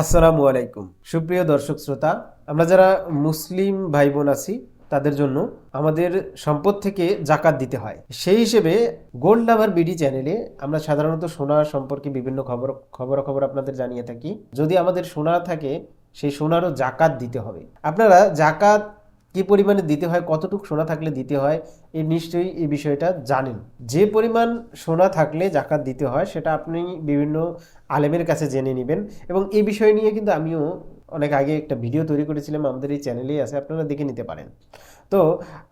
আসসালামু আলাইকুম। সুপ্রিয় দর্শক শ্রোতা, আমরা যারা মুসলিম ভাই বোন আছি, তাদের জন্য আমাদের সম্পদ থেকে জাকাত দিতে হয়। সেই হিসেবে গোল্ড লাভার বিডি চ্যানেলে আমরা সাধারণত সোনা সম্পর্কে বিভিন্ন খবর, খবরাখবর আপনাদের জানিয়ে থাকি। যদি আমাদের সোনা থাকে, সেই সোনারও জাকাত দিতে হবে। আপনারা জাকাত কি পরিমাণে দিতে হয়, কতটুকু সোনা থাকলে দিতে হয় এই নিশ্চয়ই এই বিষয়টা জানেন। যে পরিমাণ সোনা থাকলে জাকাত দিতে হয়, সেটা আপনি বিভিন্ন আলেমের কাছে জেনে নেবেন। এবং এই বিষয় নিয়ে কিন্তু আমিও অনেক আগে একটা ভিডিও তৈরি করেছিলাম, আমাদের এই চ্যানেলেই আছে, আপনারা দেখে নিতে পারেন। তো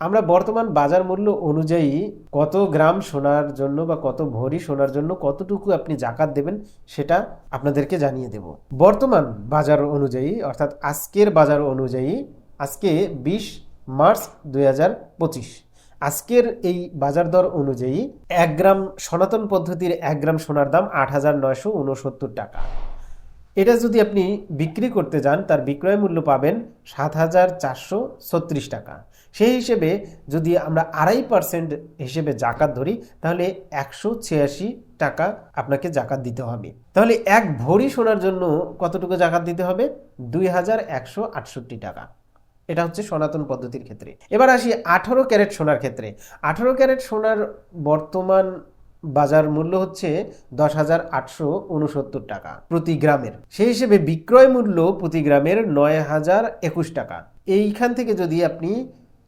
আমরা বর্তমান বাজার মূল্য অনুযায়ী কত গ্রাম সোনার জন্য বা কত ভরি সোনার জন্য কতটুকু আপনি জাকাত দেবেন, সেটা আপনাদেরকে জানিয়ে দেব। বর্তমান বাজার অনুযায়ী, অর্থাৎ আজকের বাজার অনুযায়ী আজকে বিশ মার্চ দুই হাজার পঁচিশ। আজকের এই বাজার দর অনুযায়ী এক গ্রাম সনাতন পদ্ধতির এক গ্রাম সোনার দাম আট হাজার নয়শো উনসত্তর টাকা। এটা যদি আপনি বিক্রি করতে যান, তার বিক্রয় মূল্য পাবেন সাত হাজার চারশো ছত্রিশ টাকা। সেই হিসেবে যদি আমরা আড়াই পার্সেন্ট হিসেবে জাকাত ধরি, তাহলে একশো ছিয়াশি টাকা আপনাকে জাকাত দিতে হবে। তাহলে এক ভরি সোনার জন্য কতটুকু জাকাত দিতে হবে? দুই হাজার একশো আটষট্টি টাকা। এটা হচ্ছে সনাতন পদ্ধতির ক্ষেত্রে। এবার আসি আঠারো ক্যারেট সোনার ক্ষেত্রে। আঠারো ক্যারেট সোনার বর্তমান বাজার মূল্য হচ্ছে দশ হাজার আটশো উনসত্তর টাকা প্রতি গ্রামের। সেই হিসেবে বিক্রয় মূল্য প্রতি গ্রামের নয় হাজার একুশ টাকা। এইখান থেকে যদি আপনি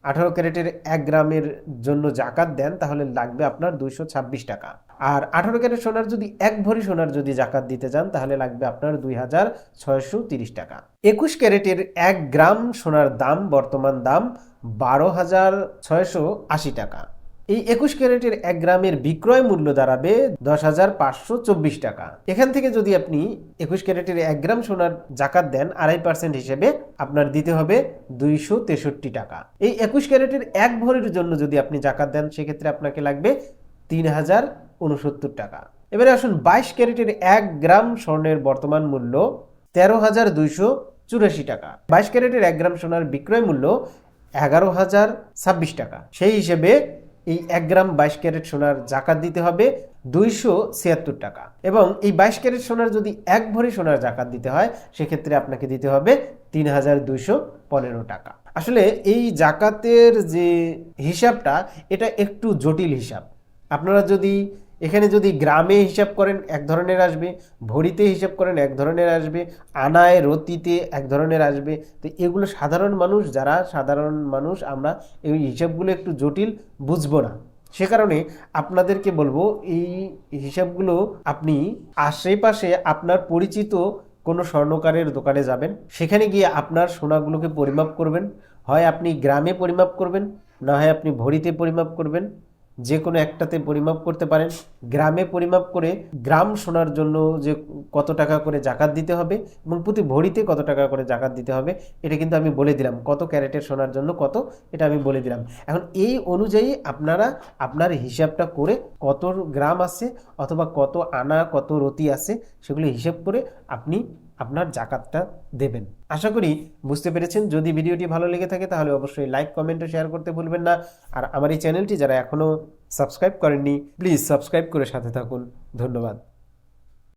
আঠারো ক্যারেটের এক গ্রামের জন্য জাকাত দেন, তাহলে লাগবে আপনার দুইশো ছাব্বিশ টাকা। আর আঠারো ক্যারেট সোনার যদি এক ভরি সোনার যদি জাকাত দিতে যান তাহলে লাগবে আপনার দুই হাজার ছয়শো তিরিশ টাকা। একুশ ক্যারেটের এক গ্রাম সোনার দাম, বর্তমান দাম বারো হাজার ছয়শো আশি টাকা। এই একুশ ক্যারেটের এক গ্রামের বিক্রয় মূল্য দাঁড়াবে দশ হাজার পাঁচশো চব্বিশ টাকা। এখান থেকে যদি আপনি একুশ ক্যারেটের এক গ্রাম সোনার জাকাত দেন, আড়াই পার্সেন্ট হিসেবে আপনার দিতে হবে দুইশো তেষট্টি টাকা। এই একুশ ক্যারেটের এক ভরির জন্য যদি আপনি জাকাত দেন, সেক্ষেত্রে আপনাকে লাগবে তিন হাজার উনসত্তর টাকা। এবারে আসুন বাইশ ক্যারেটের এক গ্রাম স্বর্ণের বর্তমান মূল্য তেরো হাজার দুইশো চুরাশি টাকা। বাইশ ক্যারেটের এক গ্রাম সোনার বিক্রয় মূল্য এগারো হাজার ছাব্বিশ টাকা। সেই হিসেবে এই এক গ্রাম বাইশ ক্যারেট সোনার জাকাত দিতে হবে দুইশো ছিয়াত্তর টাকা। এবং এই বাইশ ক্যারেট সোনার যদি এক ভরি সোনার জাকাত দিতে হয়, সেক্ষেত্রে আপনাকে দিতে হবে তিন হাজার দুইশো পনেরো টাকা। আসলে এই জাকাতের যে হিসাবটা, এটা একটু জটিল হিসাব। আপনারা যদি এখানে যদি গ্রামে হিসাব করেন, এক ধরনের আসবে, ভরিতে হিসাব করেন, এক ধরনের আসবে, আনায়, রতিতে এক ধরনের আসবে। তো এগুলো সাধারণ মানুষ, যারা সাধারণ মানুষ, আমরা এই হিসাবগুলো একটু জটিল বুঝব না। সে কারণে আপনাদেরকে বলব, এই হিসাবগুলো আপনি আশেপাশে আপনার পরিচিত কোনো স্বর্ণকারের দোকানে যাবেন। সেখানে গিয়ে আপনার সোনাগুলোকে পরিমাপ করবেন। হয় আপনি গ্রামে পরিমাপ করবেন, না হয় আপনি ভরিতে পরিমাপ করবেন। যে কোনো একটাতে পরিমাপ করতে পারেন। গ্রামে পরিমাপ করে গ্রাম সোনার জন্য যে কত টাকা করে জাকাত দিতে হবে এবং প্রতি ভরিতে কত টাকা করে জাকাত দিতে হবে, এটা কিন্তু আমি বলে দিলাম। কত ক্যারেটের সোনার জন্য কত, এটা আমি বলে দিলাম। এখন এই অনুযায়ী আপনারা আপনার হিসাবটা করে কত গ্রাম আছে অথবা কত আনা, কত রতি আছে, সেগুলো হিসাব করে আপনি আপনার জাকাতটা দেবেন। আশা করি বুঝতে পেরেছেন। যদি ভিডিওটি ভালো লেগে থাকে তাহলে অবশ্যই লাইক কমেন্ট শেয়ার করতে ভুলবেন না। আর আমার এই চ্যানেলটি যারা এখনও সাবস্ক্রাইব করেননি প্লিজ সাবস্ক্রাইব করে সাথে থাকুন। ধন্যবাদ।